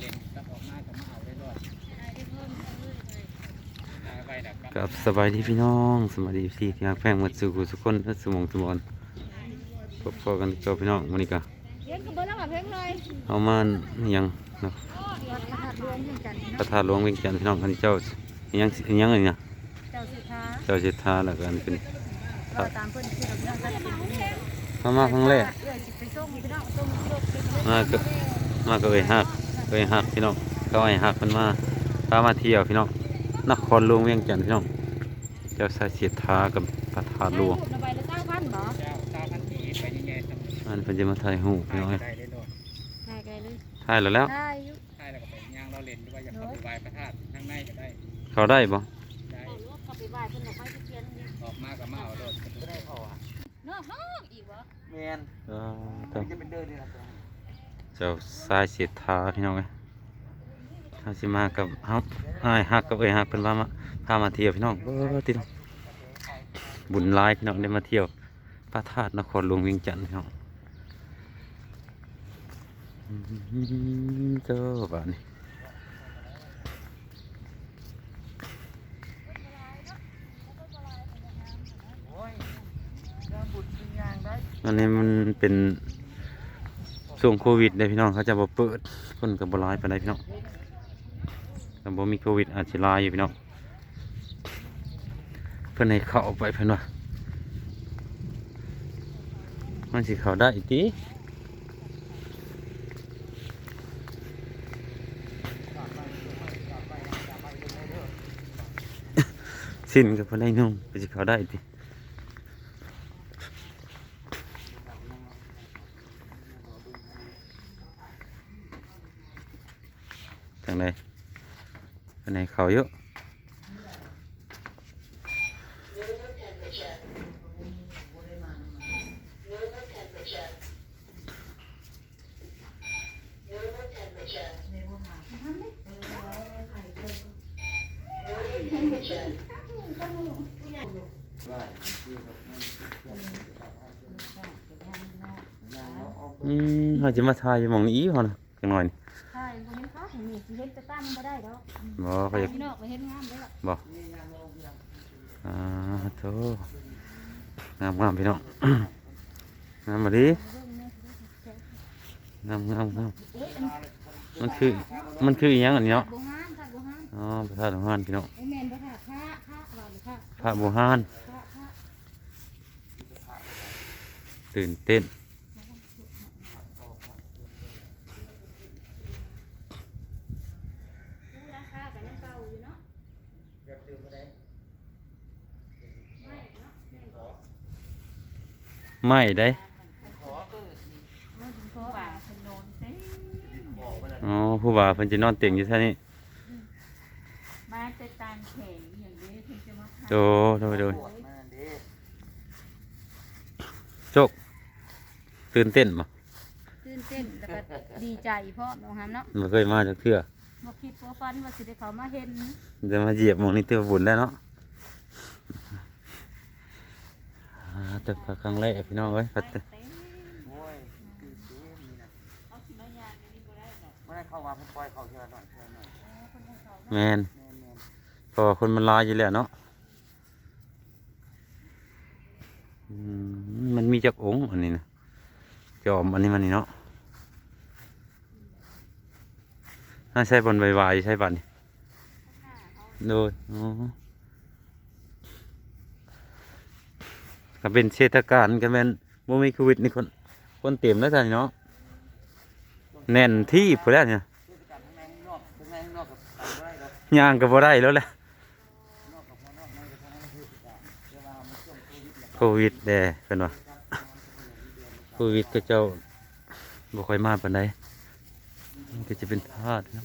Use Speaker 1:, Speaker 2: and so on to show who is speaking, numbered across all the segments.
Speaker 1: เล่นก็ออกมาก็มาเอาได้ด้วยได้ไปดักกัน
Speaker 2: กับสบายดีพี่น้องสวัสดีพี่ที่รักแพงหมดสู่ทุกคนและสมองสมบอนพบพอกันกับพี่น้องวันนี้ก็
Speaker 3: เลี้ยงกับเบอร์แล้วแบบเพลงเลย
Speaker 2: เอามาอิหยังเนาะ
Speaker 3: วัดพระธาตุรวมเพียงกัน
Speaker 2: พ
Speaker 3: เนาะ
Speaker 2: ระธาตุหลวงเวียงจันทร์พี่น้องอันนี้เจ้าอิหยังอิหยังอะไรเนี่ย
Speaker 3: เจ้าสิท้า
Speaker 2: เจ้าเจตาแล้วก็อันนี้เป็น
Speaker 3: เราตามเพื่อนที่เราเรื่องกันกิน
Speaker 2: มามาครั้งแรก
Speaker 3: เอื้อสิไปส่งพี่น้องส่งรถไปเลย
Speaker 2: มาก็มาก็เอ้ยฮัก เอ้ยฮักพี่น้องเขาไอ้ฮักมันมาพามาเที่ยวพี่น้องนครหลวงเวียงจันทร์พี่น้องเจ้าสายเจตากับพระธาตุหลวง
Speaker 3: ระบายละเก้าพันบ่
Speaker 1: เจ้าตาพันธีไปยังไงทำ
Speaker 2: อันเป็นจะมาถ่ายหูปพี่น้องเอ้ย
Speaker 1: ได้ได้ด้วย
Speaker 3: ได้ไกลเลย
Speaker 2: ถ่ายแล้วแล้ว
Speaker 3: ได้อยู่
Speaker 1: ได้แล้วก็ไปย่างเราเล่นด้วยอยากเข้าไปไหว้พระธาตุข้างในก็ได้
Speaker 2: เขาได้บ่
Speaker 1: ได้
Speaker 3: เอารถเข้าไปไหว้เพิ่นดอกไม้ตะเคียนนี่
Speaker 1: ออกมาก็มาเอาโดดก็ได้พออะ
Speaker 3: เนาะห้องอีกบ่
Speaker 1: แมน
Speaker 2: เออเจ้า
Speaker 1: จะเป็นเดินนี่นะ
Speaker 2: เจ้าสายเสียทาพี่น้องเอ้าสิมากับเฮาอ้ฮักกับเอ้ฮักเป็นว่ามาพามาเที่ยวพี่น้องเออติดบุญหลายพี่น้องได้มาเที่ยวพระธาตุนครหลวงเวียงจันทร์พี่น้องอืมเจ้าบ้านนี่อันนี้มันเป็น ช่วงโควิดเลยพี่น้องเขาจะบ่เปิดคนกับบหลายไปานใดพี่น้องแต่บ่มีโควิดอาจจะลายอยู่พี่น้องเพิ่นให้เข้าไปเพิ่นว่ามันสิเข้าได้อีกติสิ้นกับพิ่นได้นุ่งก็สิเข้าได้อีกติทางใดทางไหนเขาเยอะ นเขา
Speaker 3: เห็นนี่สิเห็นแต่ตามบ่ได้ดอก
Speaker 2: บ่เขาจะ
Speaker 3: พี่น้องบ่เห็นงามเด้อ
Speaker 2: บ่อ่าโธ่งามงามพี่น้อง งามมาดิงามงามงาม
Speaker 3: เอ้ยอัน
Speaker 2: มันคือ มันคืออีหยังอันนี้เนาะ
Speaker 3: บ่งามค่ะบ่งาม
Speaker 2: อ๋อพระธาตุหลวงฮานพี่น้อง
Speaker 3: ไอ้แม่นบ่ค่ะพระพระว่าหรือพระ
Speaker 2: พระโบฮาน
Speaker 3: พระพระ
Speaker 2: ตื่นเต้น
Speaker 3: ดูราคาก็ยังเก่าอยู่เนาะ
Speaker 2: ไม่ได้
Speaker 3: มันถึงโทรว่าเพิ่นโดนเต้
Speaker 2: อ๋อผู้บ่าวเพิ่นจะนอนเตียงอยู่ท่านี้
Speaker 3: มาแต่ตามแขงอย่างนี้ถึงจะมาพา
Speaker 2: โดโดยโดยโจกตื่นเต้นบ่
Speaker 3: ตื่นเต้นแล้วก็ดีใจเพราะน้องหามเนาะ
Speaker 2: บ่เคยมาจากเทื่อ
Speaker 3: บ่คิดว่าฟันว่าสิได้เขามาเห็น
Speaker 2: จะมาเหยียบหมองนี้เตือบุญแล้วเนาะอ่าแต่ก็ครั้งแรกพี่น้องเอ้ยพัดแต่
Speaker 1: โอ้ยคือเจ๊มีนะไม่ได้เข้ามาเพิ่นปล่อยเขาเชื่อหน่อยเชื่อหน่อย
Speaker 2: แมน
Speaker 1: แม่นแม่น
Speaker 2: พอคนมันลายอยู่แล้วเนาะอืมมันมีจักองค์อันนี้นะจอมอันนี้มันนี่เนาะน่าใช่บนใบวายใช่บันนี่โดยอ๋อ ก็เป็นเทศกาลก็เป็นบ่มีโควิดนี่คนคนเต็มแล้วจ้ะเนาะแน่นที่พอแล้วเนี่ยย่างก็บ่ได้แล้วแหละ
Speaker 1: โควิดแหละ
Speaker 2: โควิดแด่เป็นว่าโควิดก็เจ้าบ่ค่อยมาปานใดมันก็จะเป็นธาตุนะ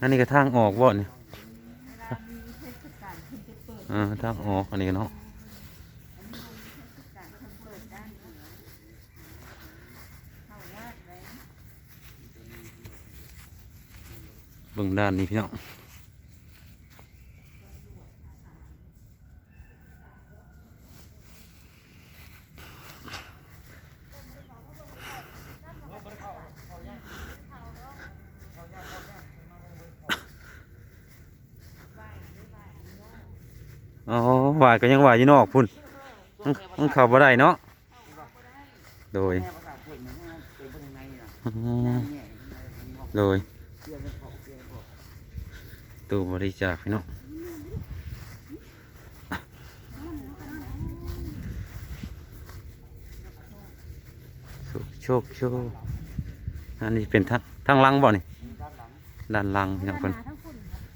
Speaker 2: อันนี้ก็ทางออกบ่เนี่ย
Speaker 3: เวลามีเทศกาลเพิ่นจะเปิด
Speaker 2: อ่าทางออกอันนี้เนาะ
Speaker 3: เทศกาลเพิ่นเปิดด้านเหนือเข้าวัดไว้
Speaker 2: เบิ่งด้านนี้พี่น้อง อ๋อ วายก็ยังว่ายอยู่นอกพุ่นมันมันเข้าบ่ได้เนาะโดยโดย
Speaker 1: เพื่อนมันบอกเพื่อนบอก
Speaker 2: ตู้บริจาคพี่น้องโชคโชคอันนี้เป็นทางทางลังบ่นี่
Speaker 1: ด้านหลัง
Speaker 2: พี่น้องเพิ่น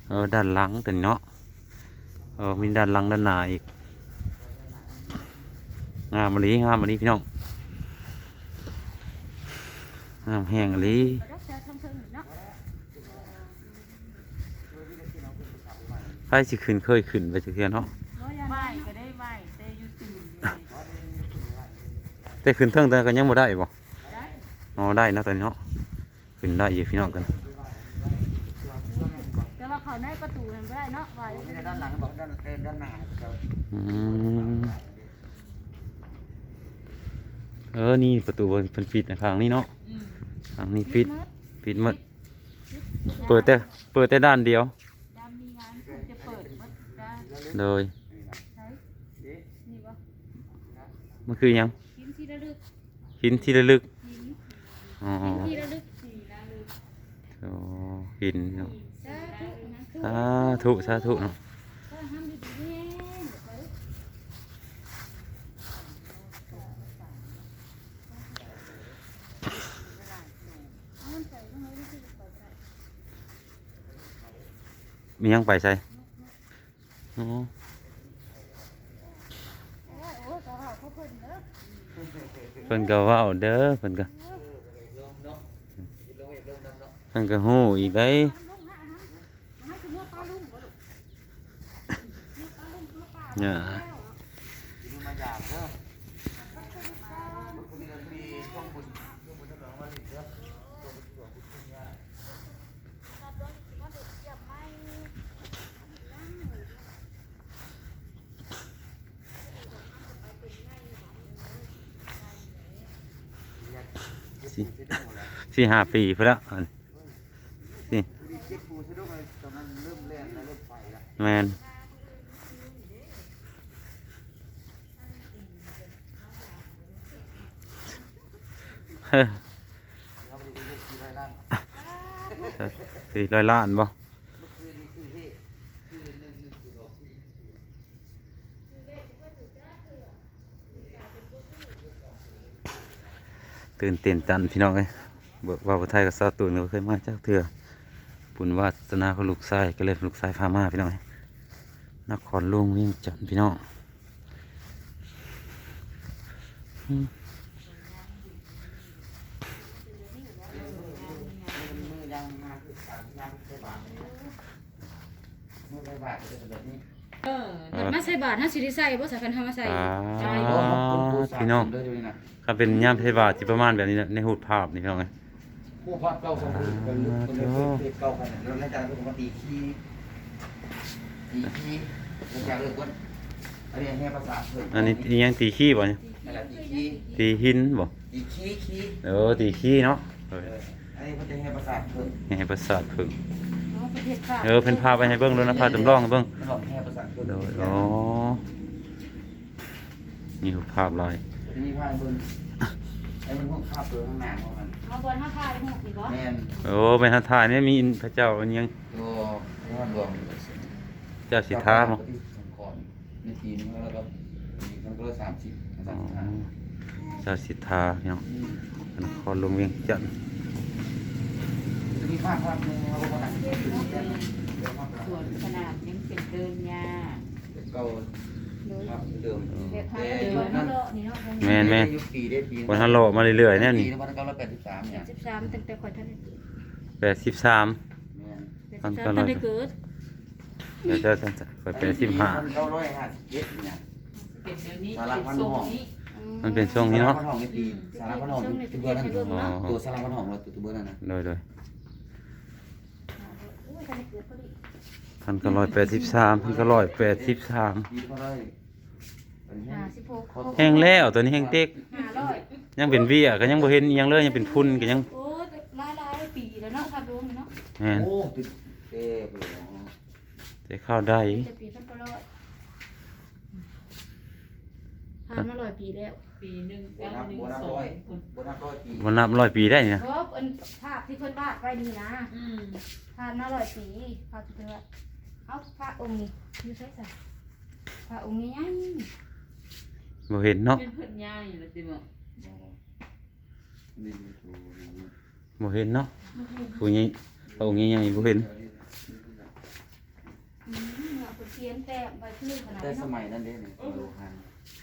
Speaker 2: เออด้านหลังตัวนี้เนาะ เออมีด้านหลังด้านหน้าอีกงามมะลิงามมะลิพี่น้องงามแห้งมะลิใครสิขึ้นเคยขึ้นไปจักเทื่อเนาะ
Speaker 3: ไหวก็ได้ไหวแต่อยุตื่นเลย
Speaker 2: แต่ขึ้นเทิงแต่ก็ยังบ่ได้บ่
Speaker 3: ได้
Speaker 2: อ๋อได้นะตอนนี้เนาะขึ้นได้อยู่พี่น้องกัน
Speaker 3: แต่ว่า เขาในประตูมันไม่ได้เนาะไหว
Speaker 1: ไม่ได้ด้านหลังบอกด้านเต้นด้านหน้าก็
Speaker 2: อืมเออ นี่ประตูเพิ่นปิดนะข้างนี้เนาะ
Speaker 3: อืม
Speaker 2: ข้างนี้ปิดปิดหมดเปิดแต่เปิดแต่ด้านเดียว
Speaker 3: ยามมีงานคุณจะเปิดหมดได้
Speaker 2: เลย
Speaker 3: ใช้นี่ปะ
Speaker 2: มันคือหยัง
Speaker 3: หินที่ระลึก
Speaker 2: หินที่ระลึก
Speaker 3: หิน
Speaker 2: อ๋อ
Speaker 3: ที่ระลึกสีระลึก
Speaker 2: โอ้หินเนาะ
Speaker 3: สาธุนะ
Speaker 2: สาธุสาธุเนาะ
Speaker 3: ก็ห้ามดีๆนี่ไป
Speaker 2: มีหยังไปใส่อ๋อ
Speaker 3: โอ้ก็เขาเขาเพิ่นเด้อ
Speaker 2: เพิ่นก็เว้าเด้อเพิ่นก็เพิ่นก็ฮู้อีกได้
Speaker 3: เนี่
Speaker 2: ย
Speaker 1: สี่ห้าปีเพื่อวอั
Speaker 2: น
Speaker 1: ดีเจ็บปูซะด้วยตอนนั้นเริ่มเล่นแล้วเริ่มไปละ
Speaker 2: แมน เฮ้ย
Speaker 1: เราไปดูเลขที่ไรล้าน
Speaker 2: สี่ร้อยล้านบ่ตื่นเต้นตันพี่น้องเอ้ยเบิกว่าประไทยกับซาตูนก็เคยมาจากเถื่อบุญวาสนาของลูกชายก็เลยลูกชายพามาพี่น้องเอ้ยนครลวงเวียงจันพี่น้องอืม
Speaker 1: มือยังมาคือการยังใช้บาทมือใช้ บาทจะเป็นแบบนี้
Speaker 3: เออแต่มาใส่บาทถ้าสิได้ใส่บ่ใส่คันเฮามาใส่
Speaker 2: อ่า
Speaker 3: ใช่
Speaker 1: โอ้
Speaker 3: บ่
Speaker 1: ขอบคุณครูสา
Speaker 2: พี่น้อง
Speaker 1: ด้วยด้วยนะ
Speaker 2: ถ้าเป็นย่ามเทบาทจิประมาณแบบนี้นะในหูดภาพนี่พี่น้องเอ้ย
Speaker 1: ผู้พักเก่าสมบูรณ์เป็นลูกเป็นลูกเป็นเก่าขนาดนั้นแล้วจากนั้นก็มาตีขี้ตีขี้แล้วจากเรื่องว่าอันนี้ให้ภาษาเพิ่ม
Speaker 2: อันนี้อีหยังตีขี้บ่เนี่ย
Speaker 1: นั่นแหละตีขี้
Speaker 2: ตีหินบ่
Speaker 1: ตีขี้ขี้
Speaker 2: เออตีขี้เนาะเออ
Speaker 1: เอออันนี้เขาจะให้ภาษาเพิ่ม
Speaker 2: ให้ประสาทพึ่ง
Speaker 3: เอาประเทศค่ะ
Speaker 2: เออเพิ่นพาไปให้เบิ่งด้วยนะพาจำลองให้เบิ่ง
Speaker 1: มันบอกให้ภาษาเพิ่ม
Speaker 2: โดยอ๋อนี่รูปภาพลอย
Speaker 1: นี่พายเพิ่มไอ้มันพวกคาบตัวข้างหน้าของมัน
Speaker 3: เอาบนห้าพายหกอีกบ่
Speaker 1: แม่น
Speaker 2: โอ้เป็นทันทายเนี่ยมีพระเจ้าอันยัง
Speaker 1: ตัวนี่มันรวม
Speaker 2: เจ้าสิท้ามั้ง
Speaker 1: ก่อนในทีนึงแล้วก็อีกมันก็สามสิบ
Speaker 2: อ๋
Speaker 1: สา
Speaker 2: อ
Speaker 1: มสิบห้า
Speaker 2: เจ้าสิทาพี่น้องนครหลวงเวียงจันทน์
Speaker 1: จะมีภาพภาพหนึงเราก็มาตั้งเดี๋ยวภาพ
Speaker 3: ส่วนขนาดยังเป็นเดินยา
Speaker 1: เก่าภาพเดิม
Speaker 3: เฮ็ดทาง
Speaker 1: แต่
Speaker 3: เดิ
Speaker 1: ยุ
Speaker 3: น
Speaker 1: ค
Speaker 3: นั่
Speaker 1: นั้นน
Speaker 3: นี่เนาะ
Speaker 2: แม่นแม่น
Speaker 1: ยุคปีได้ปี
Speaker 2: วันฮัลโหลมาเรื่อยๆเนี่ย
Speaker 1: ปี
Speaker 2: นี่
Speaker 1: พันเก้าร้อยแปดสิบสามเนี่ย
Speaker 3: 13ตั้งแต่ข่อยท่าน
Speaker 2: แปดสิบสาม
Speaker 1: แม่น
Speaker 3: 13ท่านได้เกิด
Speaker 2: เดี๋ยวเจ้าจะจะไปแปดสิบห้า
Speaker 1: พันเก้าร้อยห้าสิบเจ็ดเนี่ย
Speaker 3: เป็นเดี๋ยวนี้
Speaker 1: สาระ
Speaker 3: เป็น
Speaker 1: พัน
Speaker 3: ทรง
Speaker 1: หอม
Speaker 3: นี้
Speaker 2: มันเป็นช่วงนี้เนาะ
Speaker 1: สารพัดหอมในปีสารพัดหอมตัวเบอร์นั่น
Speaker 2: อ๋อ
Speaker 1: ตัวสารพัดหอมเราตัวเบอร์นั่นนะ
Speaker 2: โดยโดย
Speaker 3: โอ้ยท่านได้เกิด พอดี
Speaker 2: พันก็ร้อยแปดสิบสามพันก็ร้อยแปดสิบสาม
Speaker 1: ปีเท่าไรเป็นแห้ง
Speaker 3: 56
Speaker 2: แห้งแล้วตัวนี้แห้งเต็ก
Speaker 3: 500
Speaker 2: ยังเป็นเบี้ยก็ยังบ่เห็นอิหยังเลยยังเป็นพุ่นก็ยัง
Speaker 3: โอ้ยหลายๆปีแล้วเนาะครับลุงเนาะ
Speaker 2: แม่น
Speaker 1: โอ้ติดเต้ไปเลย
Speaker 2: แต่เข้าได้
Speaker 3: จะปีเพิ่นก็ร้อย
Speaker 4: ผ่านมาร้อยปีแล้ว
Speaker 3: ปีหนึ่ง
Speaker 1: โบ
Speaker 3: เก้า
Speaker 1: นัส
Speaker 3: หนึ่ง
Speaker 1: โบนัส
Speaker 3: สอ
Speaker 1: ร้อย
Speaker 3: งคน
Speaker 1: โบนัสร้อยปี
Speaker 2: วันนับร้อยปีได้เนี่ย
Speaker 4: เพราะเป็นภาพที่เพิ่นวาดไว้นี่นะ
Speaker 3: อืม
Speaker 4: ผ่านมาร้อยปีภาพที่เพิ่นวาดเอาพระองค์นี้อยู่ไสซะพระองค์นี้ใหญ่
Speaker 2: บ่เห็นเนาะ
Speaker 3: เป็นเพื่อนย่าอยู่แล้วติบอก
Speaker 1: นี่ดู
Speaker 2: บ่เห็นเนาะผู้ใหญ่พระองค์ใหญ่ๆบ่เห็น
Speaker 4: อืมเอาไปเขียนแต้มไว้คือขนาด
Speaker 1: แต่
Speaker 4: นี้
Speaker 1: ส
Speaker 4: เนาะ
Speaker 1: มัยนั้นเด้เนี่ยโลหัน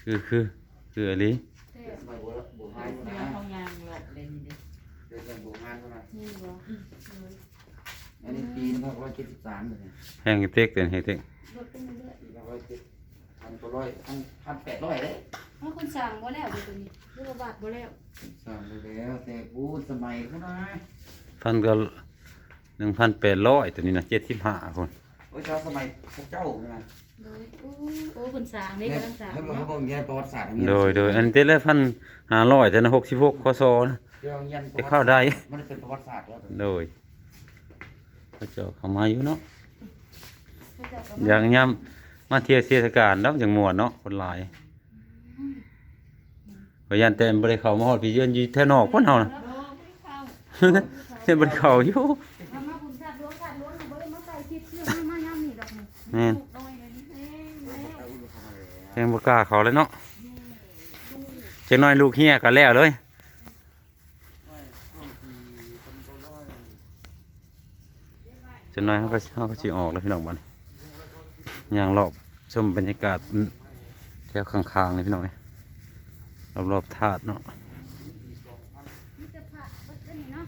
Speaker 2: คือคือคืออะไร
Speaker 4: แต้
Speaker 1: แต่
Speaker 4: ม
Speaker 1: สมัยโบราณโบ
Speaker 3: เรา
Speaker 1: ณ
Speaker 3: พื่
Speaker 1: นะ
Speaker 3: อนเขายางหลอกเลยนี่ดิ
Speaker 1: เดี๋ยวจะโบราณเท่านั้น
Speaker 4: นี่บ่
Speaker 1: อันนี้ปีนึงร้อยเจ็ดสิบสามเลย
Speaker 2: แห้งเต็กเต็นเฮ็ดเต็ก
Speaker 4: ลดไปเรื่อย
Speaker 1: ปีละร้อยเจ็ดพันตัวร้อยพันพันแปดร้อยเลย
Speaker 4: ๆเอาคนสั่งบ่แล้วเดี๋ยวตัวนี้เรื่องวาดบ่แล้ว
Speaker 1: สามไปแล้วแต่พูดสมัยเขานะ
Speaker 2: พันก็1,800ตัวนี้นะ75คน
Speaker 1: โอ้ยเจ้าสมัยพวกเจ้าใช่ไหม
Speaker 4: โดยโอ้โอ้คนสั่งนี่กำลังสั่ง
Speaker 1: ให้บอก
Speaker 4: เนาะ
Speaker 1: ให้บอกเรียนประวัติศาสตร์
Speaker 2: โดยโดยอันเต็ละพันห้าร้อยแต่นะ66คศนะ
Speaker 1: เรื่องเรียน
Speaker 2: จะเข้าได้
Speaker 1: มันเป็นประวัติศาสตร์แล้ว
Speaker 2: โดยพระเจ้าเข้ามาอยู่เนาะ
Speaker 4: เขาเจ้าก็
Speaker 2: อย่างย่ำมาเที่ยวเทศกาลเนาะอย่างม่วนเนาะคนหลายพยันแต่บ่ได้เข้ามาฮอดพี่เยือนอยู่แถวนอกพุ่นเฮาน่ะ
Speaker 3: โอ้ไม่เข้า
Speaker 2: เฮ็ดบ่ได้เข้าอยู่
Speaker 4: เอามาบุญชาติหลวงชาติหลวงบ่ได้มาใส่ชิดเสื้อมามายามนี่ดอกนี่
Speaker 2: แม่น
Speaker 4: น้อยเลยนี่เองแล้ว
Speaker 2: ยังบ่กล้าเข้าเลยเนาะจักหน่อยลูกเฮียก็แล้วเลยจักหน่อยเฮาก็เฮาก็สิออกแล้วพี่น้องบัดนี้ย่างรอบชมบรรยากาศแถวข้างๆนี่พี่น้องนี่รอบๆธาตุเนาะ
Speaker 4: นี่จะพระเบิดอันนี้เนาะ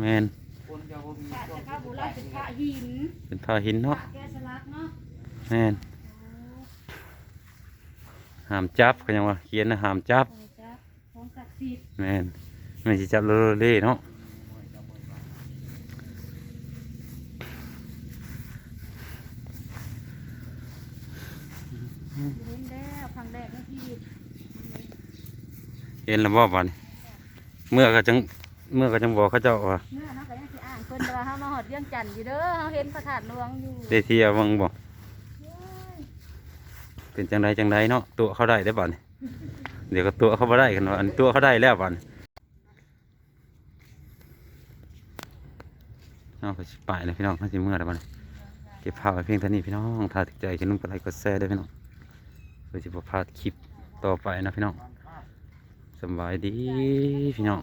Speaker 2: แม่น
Speaker 1: คนจะบ่มี
Speaker 4: พระจะพระโบราณเป็นพระหิน
Speaker 2: เป็นผ้าหิน
Speaker 4: พระ
Speaker 2: เนาะ
Speaker 4: แกะสลักเนาะ
Speaker 2: แม่น ห้ามจับก็ยังว่าเขียนนะห้ามจับ
Speaker 4: โอ้จ้ะของศักดิ์สิทธิ์
Speaker 2: แม่นไม่สิจับโลโลเล่เนาะ
Speaker 4: เห็นแล้วครั้งแรกในชีวิต
Speaker 2: เห็นแล้วบ่บัดนี้เมื่อก็จังเมื่อก็จังบอกเขาเจ้าว่า
Speaker 4: เมื่อเนาะก็ยังสิอ่านเพิ่นว่าเฮามาฮอดเวียงจันทน์อยู่เด้อเฮาเห็นพระธาตุหลวงอยู่
Speaker 2: ได้เที่ยวเบังบ่
Speaker 4: เฮ้ย
Speaker 2: เป็นจังใดจังใดเนาะตัวเขาได้ได้อบัดนี้เดี๋ยวก็ตัวเขาบ่ได้กันว่าอันตัวเขาได้แล้วบัดนี้เอาไปสิไปเลยพี่น้องเขาสิเมื่อแล้วบัดนี้เก็บภาพไว้เพียงเท่านี้พี่น้องถ้าถูกใจก็นุ่งกดไลค์กดแชร์ด้พี่น้องเพื่อจะบ่พลาดคลิปต่อไปนะพี่น้องสบายดีพี่น้อง